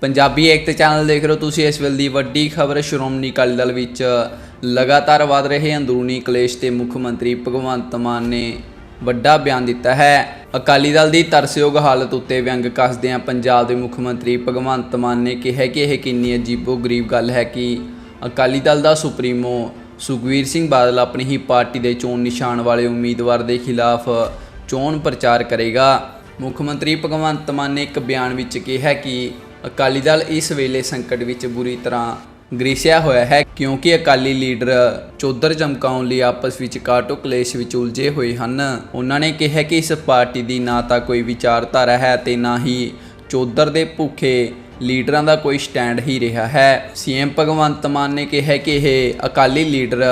ਪੰਜਾਬੀ ਏਕਤਾ channel ਦੇਖ ਰਹੇ ਹੋ ਤੁਸੀਂ, ਇਸ ਵੇਲੇ ਦੀ ਵੱਡੀ ਖਬਰ ਸ਼੍ਰੋਮਣੀ ਅਕਾਲੀ ਦਲ ਵਿੱਚ ਲਗਾਤਾਰ ਵਧ ਰਹੇ ਅੰਦਰੂਨੀ ਕਲੇਸ਼ ਤੇ ਮੁੱਖ ਮੰਤਰੀ ਭਗਵੰਤ ਮਾਨ ਨੇ ਵੱਡਾ ਬਿਆਨ ਦਿੱਤਾ ਹੈ। ਅਕਾਲੀ ਦਲ ਦੀ ਤਰਸਯੋਗ ਹਾਲਤ ਉੱਤੇ ਵਿਅੰਗ ਕੱਸਦਿਆਂ ਪੰਜਾਬ ਦੇ ਮੁੱਖ ਮੰਤਰੀ ਭਗਵੰਤ ਮਾਨ ਨੇ ਕਿਹਾ ਕਿ ਇਹ ਕਿੰਨੀ ਅਜੀਬੋ-ਗਰੀਬ ਗੱਲ ਹੈ ਕਿ ਅਕਾਲੀ ਦਲ ਦਾ ਸੁਪਰੀਮੋ ਸੁਖਵੀਰ ਸਿੰਘ ਬਾਦਲ ਆਪਣੀ ਹੀ ਪਾਰਟੀ ਦੇ ਚੋਣ ਨਿਸ਼ਾਨ ਵਾਲੇ ਉਮੀਦਵਾਰ ਦੇ ਖਿਲਾਫ ਚੋਣ ਪ੍ਰਚਾਰ ਕਰੇਗਾ। ਮੁੱਖ ਮੰਤਰੀ ਭਗਵੰਤ ਮਾਨ ਨੇ ਇੱਕ ਬਿਆਨ ਵਿੱਚ ਕਿਹਾ ਕਿ ਅਕਾਲੀ ਦਲ ਇਸ ਵੇਲੇ ਸੰਕਟ ਵਿੱਚ ਬੁਰੀ ਤਰ੍ਹਾਂ ਗ੍ਰੀਸਿਆ ਹੋਇਆ ਹੈ ਕਿਉਂਕਿ ਅਕਾਲੀ ਲੀਡਰ ਚੌਧਰ ਚਮਕਾਉਣ ਲਈ ਆਪਸ ਵਿੱਚ ਕਾਟੋ ਕਲੇਸ਼ ਵਿੱਚ ਉਲਝੇ ਹੋਏ ਹਨ। ਉਹਨਾਂ ਨੇ ਕਿਹਾ ਕਿ ਇਸ ਪਾਰਟੀ ਦੀ ਨਾ ਤਾਂ ਕੋਈ ਵਿਚਾਰਧਾਰਾ ਹੈ ਤੇ ਨਾ ਹੀ ਚੌਧਰ ਦੇ ਭੁੱਖੇ ਲੀਡਰਾਂ ਦਾ ਕੋਈ ਸਟੈਂਡ ਹੀ ਰਿਹਾ ਹੈ। ਸੀਐਮ ਭਗਵੰਤ ਮਾਨ ਨੇ ਕਿਹਾ ਕਿ ਇਹ ਅਕਾਲੀ ਲੀਡਰ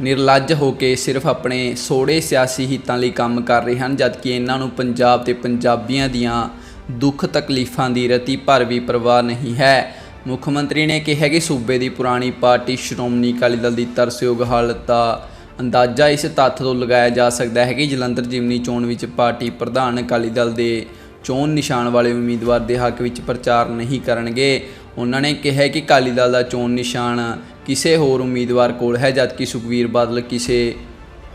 ਨਿਰਲੱਜ ਹੋ ਕੇ ਸਿਰਫ ਆਪਣੇ ਸੋੜੇ ਸਿਆਸੀ ਹਿੱਤਾਂ ਲਈ ਕੰਮ ਕਰ ਰਹੇ ਹਨ, ਜਦਕਿ ਇਹਨਾਂ ਨੂੰ ਪੰਜਾਬ ਤੇ ਪੰਜਾਬੀਆਂ ਦੀਆਂ ਦੁੱਖ ਤਕਲੀਫਾਂ ਦੀ ਰਤੀ ਭਰ ਵੀ ਪਰਵਾਹ ਨਹੀਂ ਹੈ। ਮੁੱਖ ਮੰਤਰੀ ਨੇ ਕਿਹਾ ਕਿ ਸੂਬੇ ਦੀ ਪੁਰਾਣੀ ਪਾਰਟੀ ਸ਼੍ਰੋਮਣੀ ਅਕਾਲੀ ਦਲ ਦੀ ਤਰਸਯੋਗ ਹਾਲਤ ਦਾ ਅੰਦਾਜ਼ਾ ਇਸ ਤੱਥ ਤੋਂ ਲਗਾਇਆ ਜਾ ਸਕਦਾ ਹੈ ਕਿ ਜਲੰਧਰ ਜਿਮਨੀ ਚੋਣ ਵਿੱਚ ਪਾਰਟੀ ਪ੍ਰਧਾਨ ਅਕਾਲੀ ਦਲ ਦੇ ਚੋਣ ਨਿਸ਼ਾਨ ਵਾਲੇ ਉਮੀਦਵਾਰ ਦੇ ਹੱਕ ਵਿੱਚ ਪ੍ਰਚਾਰ ਨਹੀਂ ਕਰਨਗੇ। ਉਹਨਾਂ ਨੇ ਕਿਹਾ ਕਿ ਅਕਾਲੀ ਦਲ ਦਾ ਚੋਣ ਨਿਸ਼ਾਨ ਕਿਸੇ ਹੋਰ ਉਮੀਦਵਾਰ ਕੋਲ ਹੈ, ਜਦਕਿ ਸੁਖਵੀਰ ਬਾਦਲ ਕਿਸੇ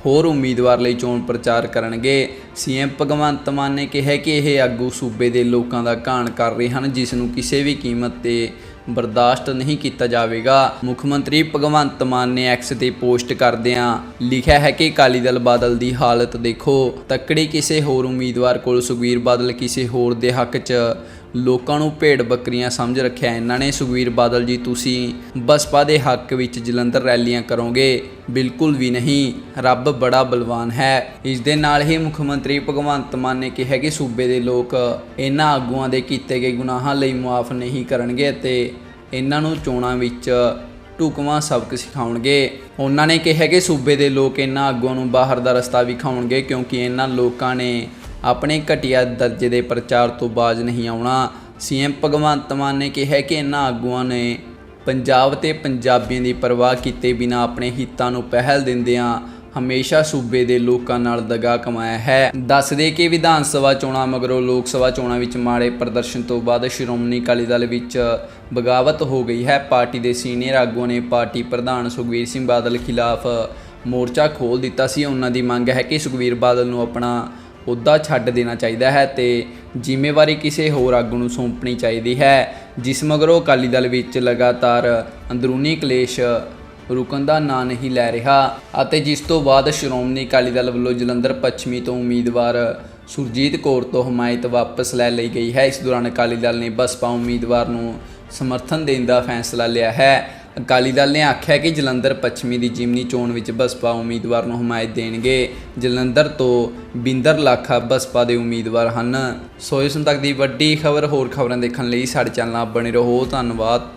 ਹੋਰ ਉਮੀਦਵਾਰ ਲਈ ਚੋਣ ਪ੍ਰਚਾਰ ਕਰਨਗੇ। ਸੀਐਮ ਭਗਵੰਤ ਮਾਨ ਨੇ ਕਿਹਾ ਕਿ ਇਹ ਆਗੂ ਸੂਬੇ ਦੇ ਲੋਕਾਂ ਦਾ ਘਾਣ ਕਰ ਰਹੇ ਹਨ, ਜਿਸ ਨੂੰ ਕਿਸੇ ਵੀ ਕੀਮਤ ਤੇ ਬਰਦਾਸ਼ਤ ਨਹੀਂ ਕੀਤਾ ਜਾਵੇਗਾ। ਮੁੱਖ ਮੰਤਰੀ ਭਗਵੰਤ ਮਾਨ ਨੇ ਐਕਸ ਤੇ ਪੋਸਟ ਕਰਦਿਆਂ ਲਿਖਿਆ ਹੈ ਕਿ ਅਕਾਲੀ ਦਲ ਬਾਦਲ ਦੀ ਹਾਲਤ ਦੇਖੋ। ਤੱਕੜੀ ਕਿਸੇ ਹੋਰ ਉਮੀਦਵਾਰ ਕੋਲ ਸੁਖਵੀਰ ਬਾਦਲ ਕਿਸੇ ਹੋਰ ਦੇ ਹੱਕ 'ਚ ਲੋਕਾਂ ਨੂੰ ਭੇਡ ਬੱਕਰੀਆਂ ਸਮਝ ਰੱਖਿਆ। ਇਹਨਾਂ ਨੇ ਸੁਖਵੀਰ ਬਾਦਲ ਜੀ, ਤੁਸੀਂ ਬਸਪਾ ਦੇ ਹੱਕ ਵਿੱਚ ਜਲੰਧਰ ਰੈਲੀਆਂ ਕਰੋਗੇ? ਬਿਲਕੁਲ ਵੀ ਨਹੀਂ। ਰੱਬ ਬੜਾ ਬਲਵਾਨ ਹੈ। ਇਸ ਦੇ ਨਾਲ ਹੀ ਮੁੱਖ ਮੰਤਰੀ ਭਗਵੰਤ ਮਾਨ ਨੇ ਕਿਹਾ ਕਿ ਸੂਬੇ ਦੇ ਲੋਕ ਇਹਨਾਂ ਆਗੂਆਂ ਦੇ ਕੀਤੇ ਗਏ ਗੁਨਾਹਾਂ ਲਈ ਮੁਆਫ ਨਹੀਂ ਕਰਨਗੇ ਅਤੇ ਇਹਨਾਂ ਨੂੰ ਚੋਣਾਂ ਵਿੱਚ ਢੁਕਵਾਂ ਸਬਕ ਸਿਖਾਉਣਗੇ। ਉਹਨਾਂ ਨੇ ਕਿਹਾ ਕਿ ਸੂਬੇ ਦੇ ਲੋਕ ਇਹਨਾਂ ਆਗੂਆਂ ਨੂੰ ਬਾਹਰ ਦਾ ਰਸਤਾ ਵਿਖਾਉਣਗੇ ਕਿਉਂਕਿ ਇਹਨਾਂ ਲੋਕਾਂ ਨੇ ਆਪਣੇ ਘਟੀਆ ਦਰਜੇ ਦੇ ਪ੍ਰਚਾਰ ਤੋਂ ਬਾਜ਼ ਨਹੀਂ ਆਉਣਾ। ਸੀਐਮ ਭਗਵੰਤ ਮਾਨ ਨੇ ਕਿਹਾ ਕਿ ਇਹਨਾਂ ਆਗੂਆਂ ਨੇ ਪੰਜਾਬ ਤੇ ਪੰਜਾਬੀਆਂ ਦੀ ਪਰਵਾਹ ਕੀਤੇ ਬਿਨਾ ਆਪਣੇ ਹਿੱਤਾਂ ਨੂੰ ਪਹਿਲ ਦਿੰਦਿਆਂ ਹਮੇਸ਼ਾ ਸੂਬੇ ਦੇ ਲੋਕਾਂ ਨਾਲ ਦਗਾ ਕਮਾਇਆ ਹੈ। ਦੱਸਦੇ ਕਿ ਵਿਧਾਨ ਸਭਾ ਚੋਣਾਂ ਮਗਰੋਂ ਲੋਕ ਸਭਾ ਚੋਣਾਂ ਵਿੱਚ ਮਾੜੇ ਪ੍ਰਦਰਸ਼ਨ ਤੋਂ ਬਾਅਦ ਸ਼੍ਰੋਮਣੀ ਅਕਾਲੀ ਦਲ ਵਿੱਚ ਬਗਾਵਤ ਹੋ ਗਈ ਹੈ। ਪਾਰਟੀ ਦੇ ਸੀਨੀਅਰ ਆਗੂਆਂ ਨੇ ਪਾਰਟੀ ਪ੍ਰਧਾਨ ਸੁਖਵੀਰ ਸਿੰਘ ਬਾਦਲ ਖਿਲਾਫ ਮੋਰਚਾ ਖੋਲ ਦਿੱਤਾ ਸੀ। ਉਹਨਾਂ ਦੀ ਮੰਗ ਹੈ ਕਿ ਸੁਖਵੀਰ ਬਾਦਲ ਨੂੰ ਆਪਣਾ ਅਹੁਦਾ ਛੱਡ ਦੇਣਾ ਚਾਹੀਦਾ ਹੈ ਤੇ ਜ਼ਿੰਮੇਵਾਰੀ ਕਿਸੇ ਹੋਰ ਆਗੂ ਨੂੰ ਸੌਂਪਣੀ ਚਾਹੀਦੀ ਹੈ, ਜਿਸ ਮਗਰੋਂ ਅਕਾਲੀ ਦਲ ਵਿੱਚ ਲਗਾਤਾਰ ਅੰਦਰੂਨੀ ਕਲੇਸ਼ ਰੁਕਣ ਦਾ ਨਾਂ ਨਹੀਂ ਲੈ ਰਿਹਾ ਅਤੇ ਜਿਸ ਤੋਂ ਬਾਅਦ ਸ਼੍ਰੋਮਣੀ ਅਕਾਲੀ ਦਲ ਵੱਲੋਂ ਜਲੰਧਰ ਪੱਛਮੀ ਤੋਂ ਉਮੀਦਵਾਰ ਸੁਰਜੀਤ ਕੌਰ ਤੋਂ ਹਮਾਇਤ ਵਾਪਸ ਲੈ ਲਈ ਗਈ ਹੈ। ਇਸ ਦੌਰਾਨ ਅਕਾਲੀ ਦਲ ਨੇ ਬਸਪਾ ਉਮੀਦਵਾਰ ਨੂੰ ਸਮਰਥਨ ਦੇਣ ਦਾ ਫੈਸਲਾ ਲਿਆ ਹੈ। ਅਕਾਲੀ ਦਲ ਨੇ ਆਖਿਆ ਕਿ ਜਲੰਧਰ ਪੱਛਮੀ ਦੀ ਜਿਮਨੀ ਚੋਣ ਵਿੱਚ ਬਸਪਾ ਉਮੀਦਵਾਰ ਨੂੰ ਹਮਾਇਤ ਦੇਣਗੇ। ਜਲੰਧਰ ਤੋਂ ਬਿੰਦਰ ਲਾਖਾ ਬਸਪਾ ਦੇ ਉਮੀਦਵਾਰ ਹਨ। ਸੋ ਇਸ ਤੱਕ ਦੀ ਵੱਡੀ ਖਬਰ, ਹੋਰ ਖਬਰਾਂ ਦੇਖਣ ਲਈ ਸਾਡੇ ਚੈਨਲ ਨਾਲ ਬਣੇ ਰਹੋ। ਧੰਨਵਾਦ।